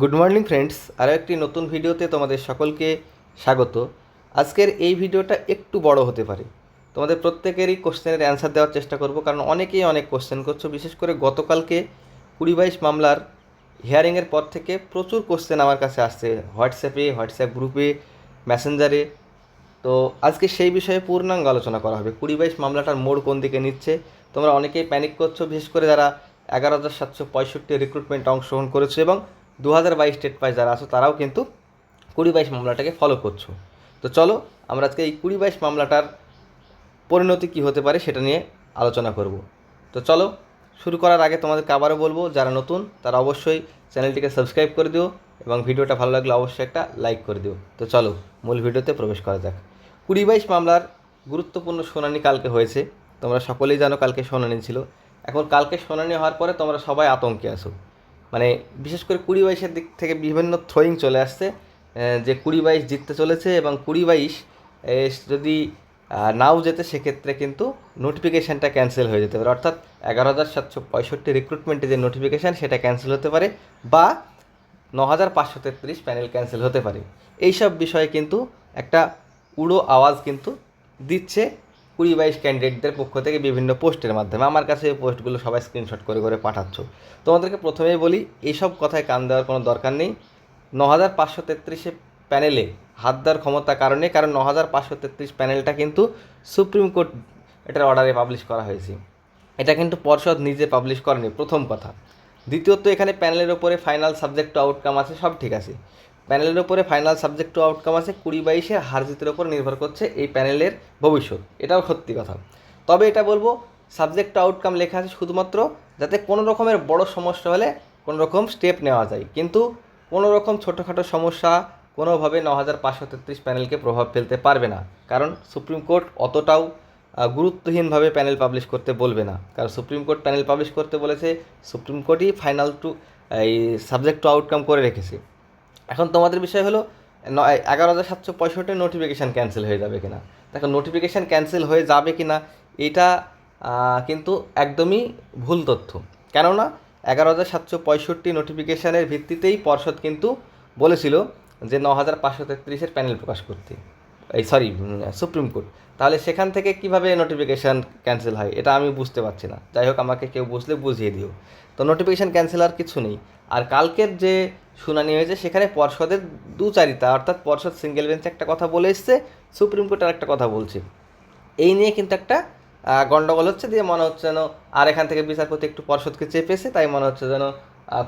Good morning friends, আরও একটি নতুন ভিডিওতে তোমাদের সকলকে স্বাগত। আজকের এই ভিডিওটা একটু বড় হতে পারে। তোমাদের প্রত্যেকেরই কোশ্চেনের অ্যান্সার দেওয়ার চেষ্টা করব, কারণ অনেকেই অনেক কোশ্চেন করছ। বিশেষ করে গতকালকে কুড়ি বাইশ মামলার হিয়ারিংয়ের পর থেকে প্রচুর কোশ্চেন আমার কাছে আসছে। হোয়াটসঅ্যাপে, হোয়াটসঅ্যাপ গ্রুপে, মেসেঞ্জারে। তো আজকে সেই বিষয়ে পূর্ণাঙ্গ আলোচনা করা হবে। কুড়ি বাইশ মামলাটার মোড় কোন দিকে নিচ্ছে? তোমরা অনেকেই প্যানিক করছ, বিশেষ করে যারা এগারো হাজার সাতশো পঁয়ষট্টি রিক্রুটমেন্টে অংশগ্রহণ করেছ এবং দু হাজার বাইশ স্টেট পাইস যারা আছো, তারাও কিন্তু কুড়ি বাইশ মামলাটাকে ফলো করছ। তো চলো, আমরা আজকে এই কুড়ি বাইশ মামলাটার পরিণতি কী হতে পারে সেটা নিয়ে আলোচনা করব। তো চলো, শুরু করার আগে তোমাদেরকে আবারও বলব, যারা নতুন, তারা অবশ্যই চ্যানেলটিকে সাবস্ক্রাইব করে দিও এবং ভিডিওটা ভালো লাগলে অবশ্যই একটা লাইক করে দিও। তো চলো, মূল ভিডিওতে প্রবেশ করা যাক। কুড়ি বাইশ মামলার গুরুত্বপূর্ণ শুনানি কালকে হয়েছে। তোমরা সকলেই জানো কালকে শুনানি ছিল। এখন কালকে শুনানি হওয়ার পরে তোমরা সবাই আতঙ্কে আসো মানে বিশেষ করে কুড়ি বাইশের দিক থেকে বিভিন্ন থ্রোয়িং চলে আসছে যে কুড়ি বাইশ জিততে চলেছে এবং কুড়ি বাইশ যদি নাও যেতে সেক্ষেত্রে কিন্তু নোটিফিকেশানটা ক্যান্সেল হয়ে যেতে পারে। অর্থাৎ এগারো হাজার সাতশো পঁয়ষট্টি রিক্রুটমেন্টে যে নোটিফিকেশান সেটা ক্যান্সেল হতে পারে বা ন হাজার পাঁচশো তেত্রিশ প্যানেল ক্যান্সেল হতে পারে। এইসব বিষয়ে কিন্তু একটা উড়ো আওয়াজ কিন্তু দিচ্ছে কুড়ি বাইশ ক্যান্ডিডেটদের পক্ষ থেকে বিভিন্ন পোস্টের মাধ্যমে। আমার কাছে এই পোস্টগুলো সবাই স্ক্রিনশট করে করে পাঠাচ্ছ। তোমাদেরকে প্রথমেই বলি, এইসব কথায় কান দেওয়ার কোনো দরকার নেই। ন হাজার পাঁচশো তেত্রিশে প্যানেলে হাত দেওয়ার ক্ষমতা কারণে কারণ ন হাজার পাঁচশো তেত্রিশ প্যানেলটা কিন্তু সুপ্রিম কোর্ট এটার অর্ডারে পাবলিশ করা হয়েছে। এটা কিন্তু পর্ষদ নিজে পাবলিশ করেনি, প্রথম কথা। দ্বিতীয়ত, এখানে প্যানেলের ওপরে ফাইনাল সাবজেক্ট আউটকাম আছে, সব ঠিক আছে। প্যানেলের ওপরে ফাইনাল সাবজেক্ট টু আউটকাম আছে, কুড়ি বাইশে হার জিতের ওপর নির্ভর করছে এই প্যানেলের ভবিষ্যৎ। এটাও সত্যি কথা। তবে এটা বলব, সাবজেক্ট টু আউটকাম লেখা আছে শুধুমাত্র যাতে কোনো রকমের বড় সমস্যা হলে কোনো রকম স্টেপ নেওয়া যায়। কিন্তু কোনো রকম ছোটোখাটো সমস্যা কোনোভাবে ন হাজার পাঁচশো তেত্রিশ প্যানেলকে প্রভাব ফেলতে পারবে না। কারণ সুপ্রিম কোর্ট অতটাও গুরুত্বহীনভাবে প্যানেল পাবলিশ করতে বলবে না। কারণ সুপ্রিম কোর্ট প্যানেল পাবলিশ করতে বলেছে, সুপ্রিম কোর্টই ফাইনাল টু এই সাবজেক্ট টু আউটকাম করে রেখেছে। এখন তোমাদের বিষয় হলো এগারো হাজার সাতশো পঁয়ষট্টি নোটিফিকেশান ক্যান্সেল হয়ে যাবে কিনা। দেখো নোটিফিকেশান ক্যান্সেল হয়ে যাবে কিনা, এটা কিন্তু একদমই ভুল তথ্য। কেননা, এগারো হাজার সাতশো পঁয়ষট্টি নোটিফিকেশানের ভিত্তিতেই পর্ষদ কিন্তু বলেছিল যে ন হাজার পাঁচশো তেত্রিশের প্যানেল প্রকাশ করতে। এই সরি সুপ্রিম কোর্ট তাহলে সেখান থেকে কীভাবে নোটিফিকেশান ক্যান্সেল হয়, এটা আমি বুঝতে পারছি না। যাই হোক, আমাকে কেউ বুঝলে বুঝিয়ে দিও। তো নোটিফিকেশান ক্যান্সেল আর কিছু নেই। আর কালকের যে শুনানি হয়েছে, সেখানে পর্ষদের দু চারিতা, অর্থাৎ পর্ষদ সিঙ্গেল বেঞ্চে একটা কথা বলে এসছে, সুপ্রিম কোর্ট আর একটা কথা বলছে। এই নিয়ে কিন্তু একটা গণ্ডগোল হচ্ছে, দিয়ে মনে হচ্ছে যেন আর এখান থেকে বিচারপতি একটু পর্ষদকে চেপেছে, তাই মনে হচ্ছে যেন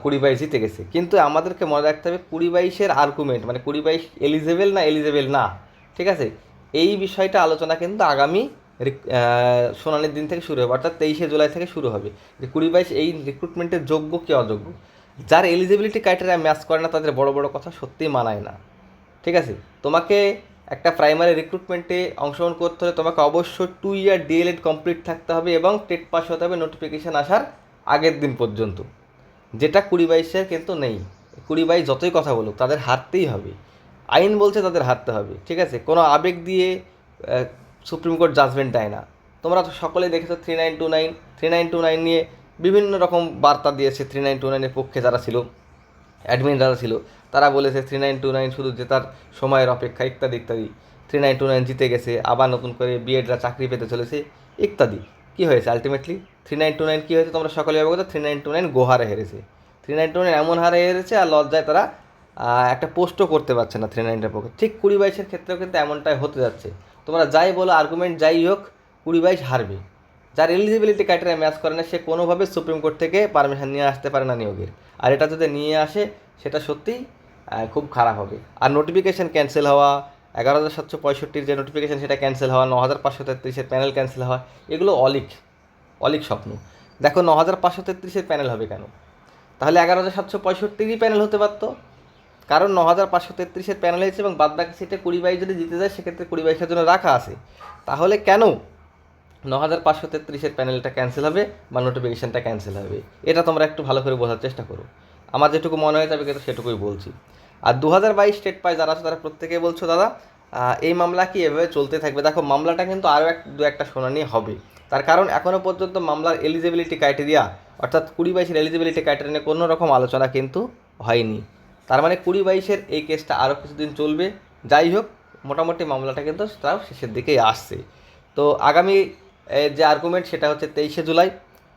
কুড়ি বাইশ জিতে গেছে। কিন্তু আমাদেরকে মনে রাখতে হবে কুড়ি বাইশের আর্গুমেন্ট মানে কুড়ি বাইশ এলিজেবেল না এলিজেবেল না, ঠিক আছে? এই বিষয়টা আলোচনা কিন্তু আগামী শুনানির দিন থেকে শুরু হবে, অর্থাৎ তেইশে জুলাই থেকে শুরু হবে। যে কুড়ি বাইশ এই রিক্রুটমেন্টের যোগ্য কি অযোগ্য? যার এলিজিবিলিটি ক্রাইটেরিয়া ম্যাচ করে না, তাদের বড় বড় কথা সত্যিই মানায় না। ঠিক আছে? তোমাকে একটা প্রাইমারি রিক্রুটমেন্টে অংশগ্রহণ করতে হলে তোমাকে অবশ্যই টু ইয়ার ডিএলএড কমপ্লিট থাকতে হবে এবং টেট পাস হতে হবে নোটিফিকেশান আসার আগের দিন পর্যন্ত। যেটা কুড়ি বাইশের কিন্তু নেই। কুড়ি বাইশ যতই কথা বলুক, তাদের হারতেই হবে। আইন বলছে তাদের হারতে হবে। ঠিক আছে? কোনো আবেগ দিয়ে সুপ্রিম কোর্ট জাজমেন্ট দেয় না। তোমরা তো সকলেই দেখেছ three nine two nine three nine two nine নিয়ে বিভিন্ন রকম বার্তা দিয়েছে থ্রি নাইন টু নাইনের পক্ষে যারা ছিল অ্যাডমিন যারা ছিল, তারা বলেছে থ্রি নাইন টু নাইন শুধু জেতার সময়ের অপেক্ষা, ইত্যাদি ইত্যাদি। থ্রি নাইন টু নাইন জিতে গেছে, আবার নতুন করে বিএডরা চাকরি পেতে চলেছে, ইত্যাদি। কী হয়েছে ultimately three nine two nine কী হয়েছে তোমরা সকলে অবগত? থ্রি নাইন টু নাইন গোহারে হেরেছে। থ্রি নাইন টু নাইন এমন হারে হেরেছে আর লজ্জায় তারা একটা পোস্টও করতে পারছে না থ্রি নাইনটার পক্ষে। ঠিক কুড়ি বাইশের ক্ষেত্রেও কিন্তু এমনটাই হতে যাচ্ছে। তোমরা যাই বলো আর্গুমেন্ট যাই হোক, কুড়ি বাইশ হারবে। যার এলিজিবিলিটি ক্রাইটেরিয়া ম্যাচ করে না, সে কোনোভাবে সুপ্রিম কোর্ট থেকে পারমিশন নিয়ে আসতে পারে না নিয়োগের। আর এটা যদি নিয়ে আসে, সেটা সত্যিই খুব খারাপ হবে। আর নোটিফিকেশান ক্যান্সেল হওয়া, এগারো হাজার সাতশো পঁয়ষট্টির যে নোটিফিকেশান সেটা ক্যান্সেল হওয়া ন হাজার পাঁচশো তেত্রিশের প্যানেল ক্যান্সেল হওয়া, এগুলো অলিক অলিক স্বপ্ন। দেখো ন হাজার পাঁচশো তেত্রিশের প্যানেল হবে কেন? তাহলে এগারো হাজার সাতশো পঁয়ষট্টিরই প্যানেল হতে পারতো। কারণ ন হাজার পাঁচশো তেত্রিশের প্যানেল হয়েছে এবং বাদ বাকি সিটে কুড়ি বাইশ যদি জিতে যায়, সেক্ষেত্রে কুড়ি বাইশের জন্য রাখা আছে। তাহলে কেন ন হাজার পাঁচশো তেত্রিশের প্যানেলটা ক্যান্সেল হবে বা নোটিফিকেশানটা ক্যান্সেল হবে? এটা তোমরা একটু ভালো করে বোঝার চেষ্টা করো। আমার যেটুকু মনে হয় যাবে কিন্তু সেটুকুই বলছি। আর দু হাজার বাইশ স্টেট পায় যারা আছে, তারা প্রত্যেকে বলছো, দাদা এই মামলা কি এভাবে চলতে থাকবে? দেখো, মামলাটা কিন্তু আরও এক দু একটা শুনানি হবে। তার কারণ এখনও পর্যন্ত মামলার এলিজিবিলিটি ক্রাইটেরিয়া অর্থাৎ কুড়ি বাইশের এলিজিবিলিটি ক্রাইটেরিয়া নিয়ে কোনো রকম আলোচনা কিন্তু হয়নি। তার মানে কুড়ি বাইশের এই কেসটা আরও কিছুদিন চলবে। যাই হোক, মোটামুটি মামলাটা কিন্তু তাও শেষের দিকেই আসছে। তো আগামী যে আর্গুমেন্ট সেটা হচ্ছে তেইশে জুলাই।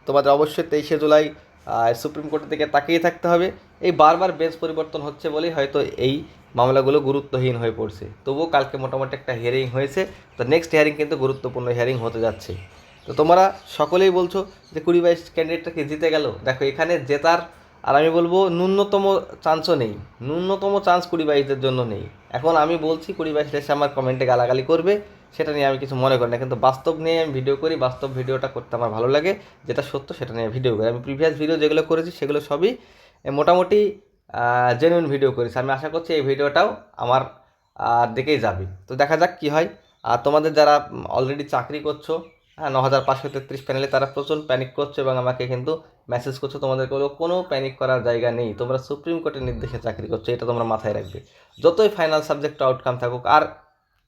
তোমাদের অবশ্যই তেইশে জুলাই সুপ্রিম কোর্টের দিকে তাকিয়ে থাকতে হবে। এই বারবার বেঞ্চ পরিবর্তন হচ্ছে বলেই হয়তো এই মামলাগুলো গুরুত্বহীন হয়ে পড়ছে। তবুও কালকে মোটামুটি একটা হিয়ারিং হয়েছে। তো নেক্সট হিয়ারিং কিন্তু গুরুত্বপূর্ণ হিয়ারিং হতে যাচ্ছে। তো তোমরা সকলেই বলছো যে কুড়ি বাইশ ক্যান্ডিডেটটা কি জিতে গেল? দেখো, এখানে জেতার আর আমি বলব ন্যূনতম চান্সও নেই। ন্যূনতম চান্স কুড়ি বাইশের জন্য নেই। এখন আমি বলছি কুড়ি বাইশ এসে আমার কমেন্টে গালাগালি করবে, সেটা নিয়ে আমি কিছু মনে করি না। কিন্তু বাস্তব নিয়ে আমি ভিডিও করি, বাস্তব ভিডিওটা করতে আমার ভালো লাগে, যেটা সত্য সেটা নিয়ে ভিডিও করি। আমি প্রিভিয়াস ভিডিও যেগুলো করেছি সেগুলো সবই মোটামুটি জেনুইন ভিডিও করেছি। আমি আশা করছি এই ভিডিওটাও আমার দিকেই যাবে। তো দেখা যাক কী হয়। আর তোমাদের যারা অলরেডি চাকরি করছ ন হাজার পাঁচশো তেত্রিশ প্যানেলে তারা প্রচুর প্যানিক করছে এবং আমাকে কিন্তু মেসেজ করছ, তোমাদের কোনো কোনো প্যানিক করার জায়গা নেই। তোমরা সুপ্রিম কোর্টের নির্দেশে চাকরি করছ, এটা তোমরা মাথায় রাখবে। যতই ফাইনাল সাবজেক্ট আউটকাম থাকুক, আর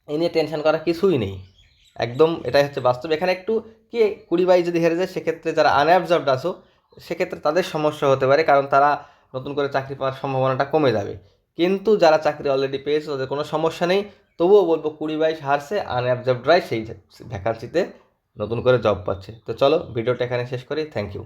এ নিয়ে টেনশন করা কিছুই নেই। একদম এটাই হচ্ছে বাস্তব। এখানে একটু কি, কুড়ি বাইশ যদি হেরে যায়, সেক্ষেত্রে যারা আনঅ্যাবজর্বড আসো সেক্ষেত্রে তাদের সমস্যা হতে পারে, কারণ তারা নতুন করে চাকরি পাওয়ার সম্ভাবনাটা কমে যাবে। কিন্তু যারা চাকরি অলরেডি পেয়েছে, তাদের কোনো সমস্যা নেই। তবুও বলব কুড়ি বাইশ হারছে আনঅ্যাবজর্বডরাই সেই ভ্যাকান্সিতে নতুন করে জব পাচ্ছে। তো চলো ভিডিওটা এখানে শেষ করি। Thank you